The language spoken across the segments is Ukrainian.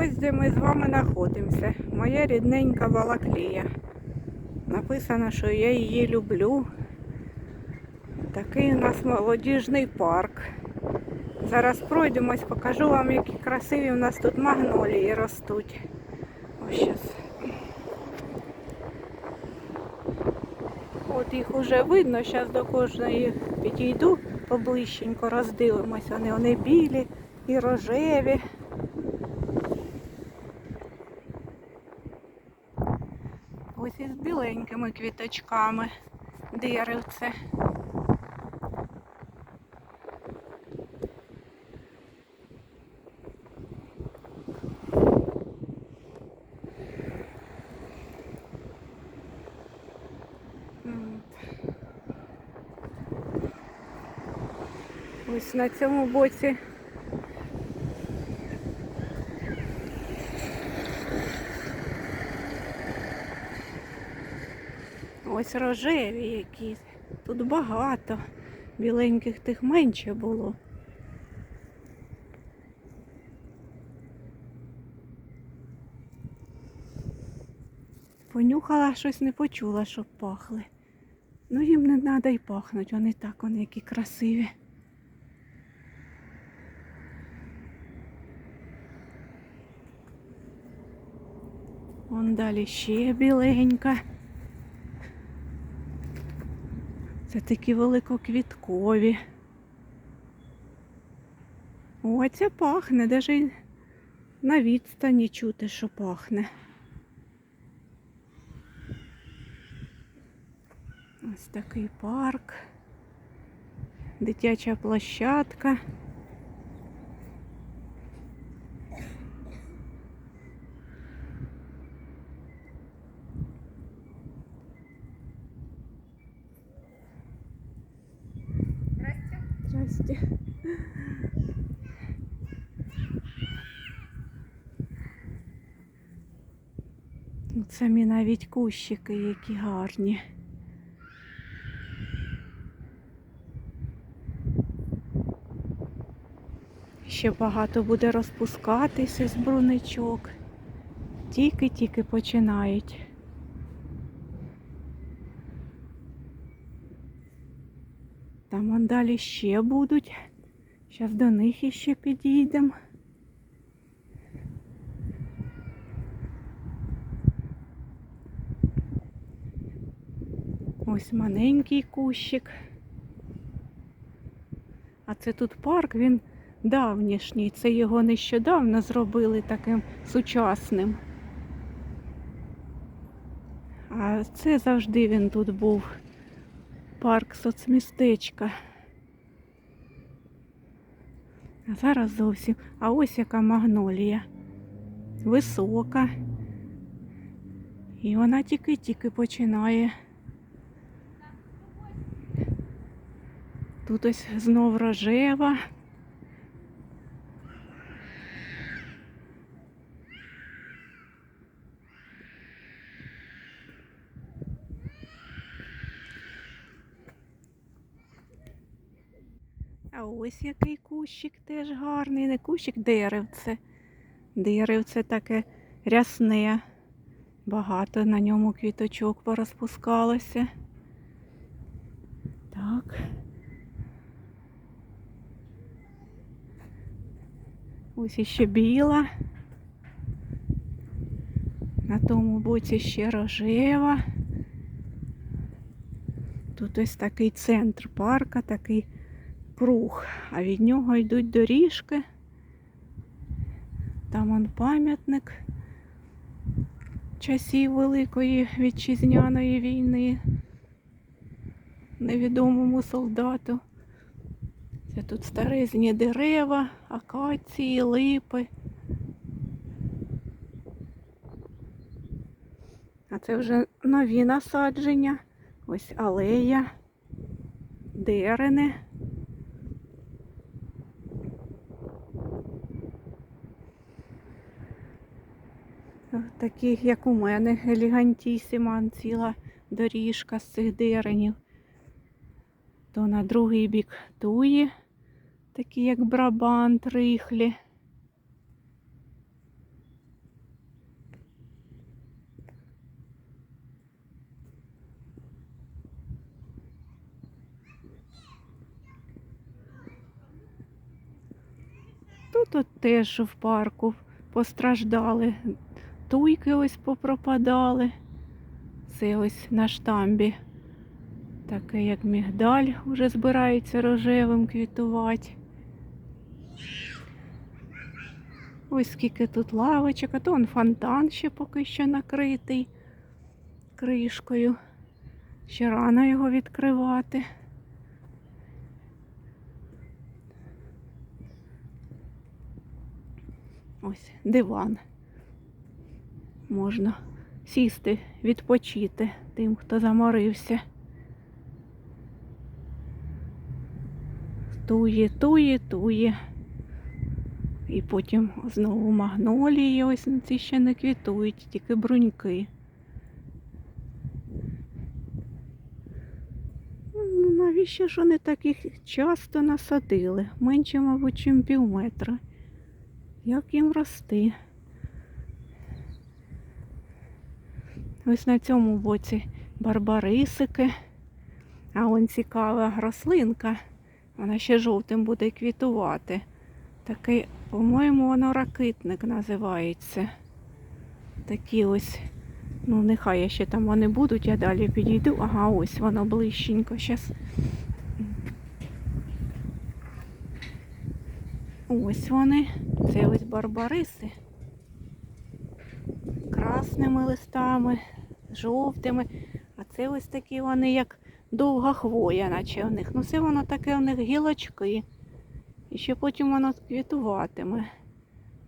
Ось де ми з вами знаходимося. Моя рідненька Балаклія. Написано, що я її люблю. Такий у нас молодіжний парк. Зараз пройдемось, покажу вам, які красиві у нас тут магнолії ростуть. Ось щас. От їх уже видно, зараз до кожної підійду поближченько, роздивимось. Вони, вони білі і рожеві. Ось із біленькими квіточками деревце. Ось на цьому боці Ось рожеві якісь. Тут багато. Біленьких тих менше було. Понюхала щось не почула, щоб пахли. Ну їм не треба й пахнуть, вони так, вони які красиві. Вон далі ще біленька. Це такі великоквіткові. О, це пахне, навіть на відстані чути, що пахне. Ось такий парк, дитяча площадка. Самі навіть кущики, які гарні. Ще багато буде розпускатися з бруничок. Тільки-тільки починають. Там вон далі ще будуть. Зараз до них іще підійдемо. Ось маленький кущик. А це тут парк, він давнішній. Це його нещодавно зробили таким сучасним. А це завжди він тут був. Парк соцмістечка. А зараз зовсім. А ось яка магнолія. Висока. І вона тільки-тільки починає. Тут ось знов рожева. А ось який кущик теж гарний. Не кущик деревце. Деревце таке рясне. Багато на ньому квіточок порозпускалося. Так. Ось іще біла. На тому боці ще рожева. Тут ось такий центр парка, такий круг, а від нього йдуть доріжки. Там он пам'ятник часів Великої вітчизняної війни невідомому солдату. Це тут старезні дерева, акації, липи. А це вже нові насадження. Ось алея, дерени. Такі, як у мене, елегантісіма ціла доріжка з цих деренів то на другий бік туї, такі як брабант, рихлі. Тут от теж в парку постраждали, туйки ось попропадали. Це ось на штамбі. Таке як мігдаль уже збирається рожевим квітувати. Ось скільки тут лавочок, а то он фонтан ще поки що накритий кришкою. Ще рано його відкривати. Ось диван. Можна сісти, відпочити тим, хто заморився. Тує, тує, тує. І потім знову магнолії, ось ці ще не квітують, тільки бруньки. Ну, навіщо ж вони таких часто насадили? Менше, мабуть, чим пів метра. Як їм рости? Ось на цьому боці барбарисики. А он цікава рослинка. Вона ще жовтим буде квітувати. Такий, по-моєму, воно ракитник називається. Такі ось, ну нехай я ще там вони будуть, я далі підійду. Ага, ось воно ближченько. Щас. Ось вони. Це ось барбариси. Красними листами, жовтими. А це ось такі вони, як довга хвоя, наче у них. Ну, це воно таке у них гілочки. І ще потім воно квітуватиме.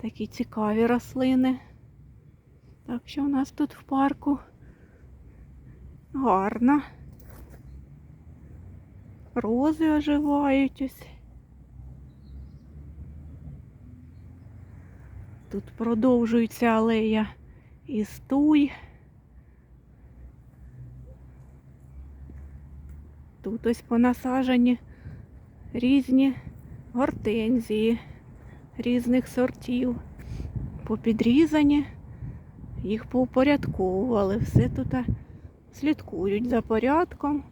Такі цікаві рослини. Так що у нас тут в парку гарно. Рози оживають ось. Тут продовжується алея із туй. Тут ось понасаджені різні гортензії різних сортів. Попідрізані, їх поупорядковували. Все тут слідкують за порядком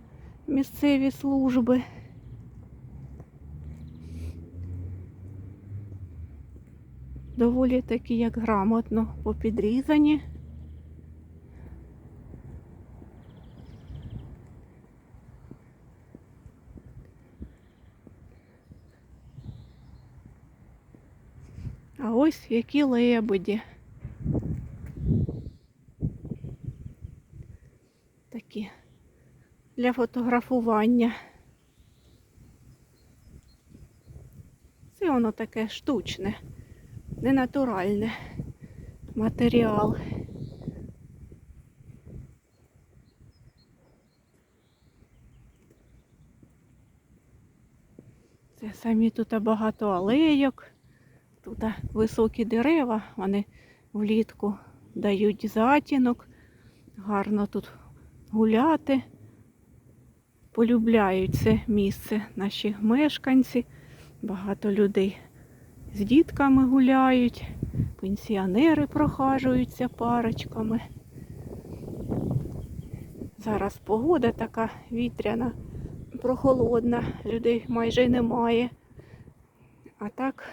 місцеві служби. Доволі такі, як грамотно попідрізані. А ось які лебеді. Такі для фотографування. Це воно таке штучне, ненатуральне матеріал. Це самі тут багато алейок. Тут високі дерева, вони влітку дають затінок, гарно тут гуляти. Полюбляють це місце наші мешканці. Багато людей з дітками гуляють, пенсіонери прохажуються парочками. Зараз погода така вітряна, прохолодна, людей майже немає. А так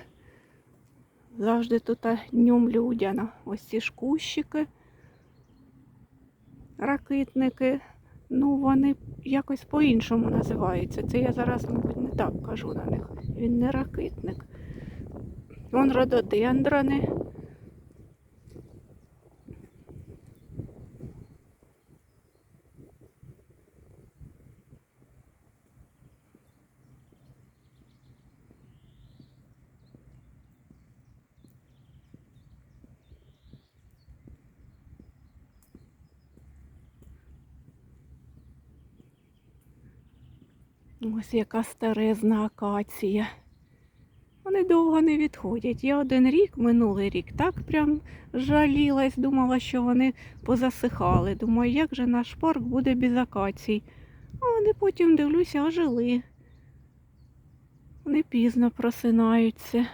завжди тут днем людяна. Ось ці ж кущики, ракитники. Ну, вони якось по-іншому називаються. Це я зараз, мабуть, не так кажу на них. Він не ракитник. Вон рододендрони. Ось яка старезна акація. Вони довго не відходять. Я один рік, минулий рік, так прям жалілась, думала, що вони позасихали. Думаю, як же наш парк буде без акацій. А вони потім, дивлюся, ожили. Вони пізно просинаються.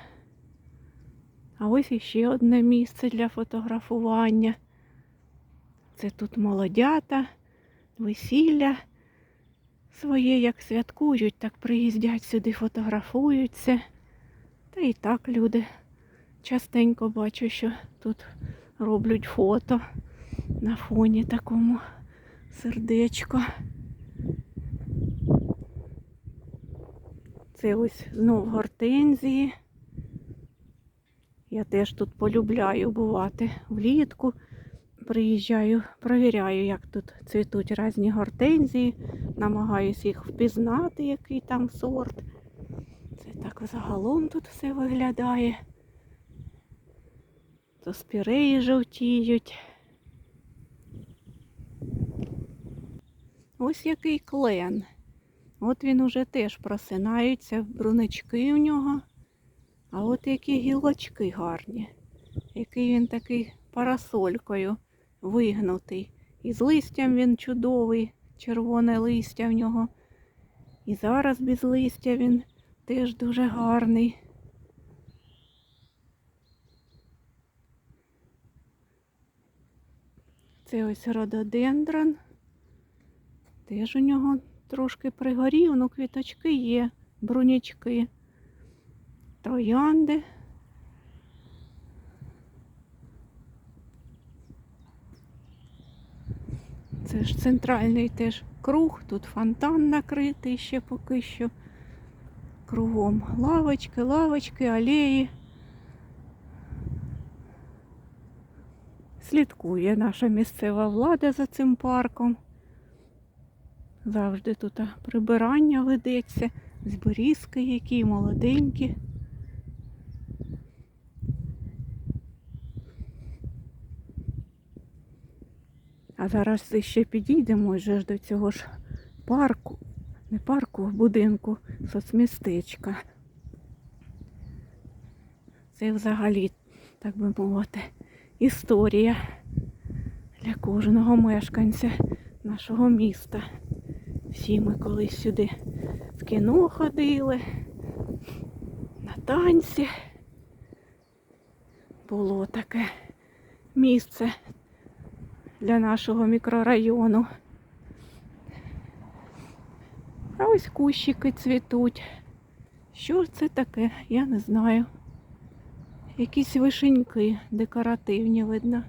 А ось іще одне місце для фотографування. Це тут молодята, весілля своє як святкують, так приїздять сюди, фотографуються. Та і так люди частенько бачу, що тут роблять фото на фоні такому сердечко. Це ось знов гортензії. Я теж тут полюбляю бувати влітку. Приїжджаю, провіряю, як тут цвітуть різні гортензії, намагаюся їх впізнати, який там сорт. Це так загалом тут все виглядає. То спіреї жовтіють. Ось який клен. От він уже теж просинаються, брунички у нього. А от які гілочки гарні. Який він такий парасолькою вигнутий. І з листям він чудовий, червоне листя в нього. І зараз без листя він теж дуже гарний. Це ось рододендрон. Теж у нього трошки пригорів, ну квіточки є, брунячки, троянди. Це ж центральний теж круг, тут фонтан накритий ще поки що. Кругом лавочки, лавочки, алеї. Слідкує наша місцева влада за цим парком. Завжди тут прибирання ведеться, зберізки які молоденькі. А зараз ще підійдемо вже ж до цього ж парку, не парку, а будинку соцмістечка. Це взагалі, так би мовити, історія для кожного мешканця нашого міста. Всі ми колись сюди в кіно ходили, на танці. Було таке місце для нашого мікрорайону. А ось кущики цвітуть. Що це таке, я не знаю. Якісь вишеньки декоративні видно.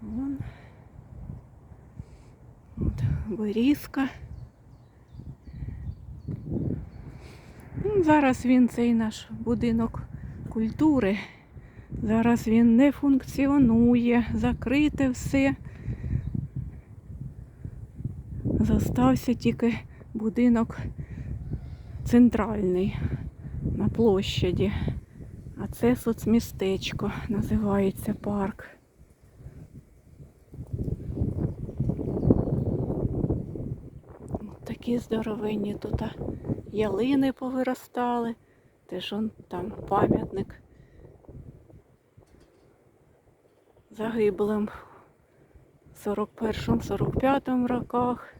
Вон. От, берізка. Ну, Зараз він цей наш будинок культури. Зараз він не функціонує, закрите все. Зостався тільки будинок центральний на площаді. А це соцмістечко, називається парк. От такі здоровенні тут ялини повиростали. Теж он там пам'ятник загиблим в 41-45 роках.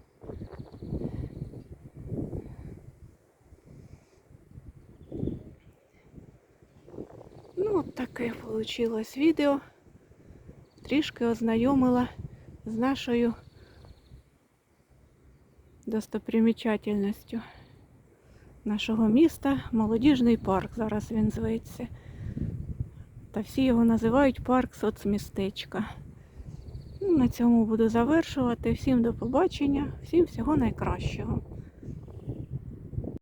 Ну, от таке вийшло відео. Трішки ознайомила з нашою достопримічательністю нашого міста. Молодіжний парк зараз він зветься. Та всі його називають парк соцмістечка. Ну, на цьому буду завершувати. Всім до побачення, всім всього найкращого.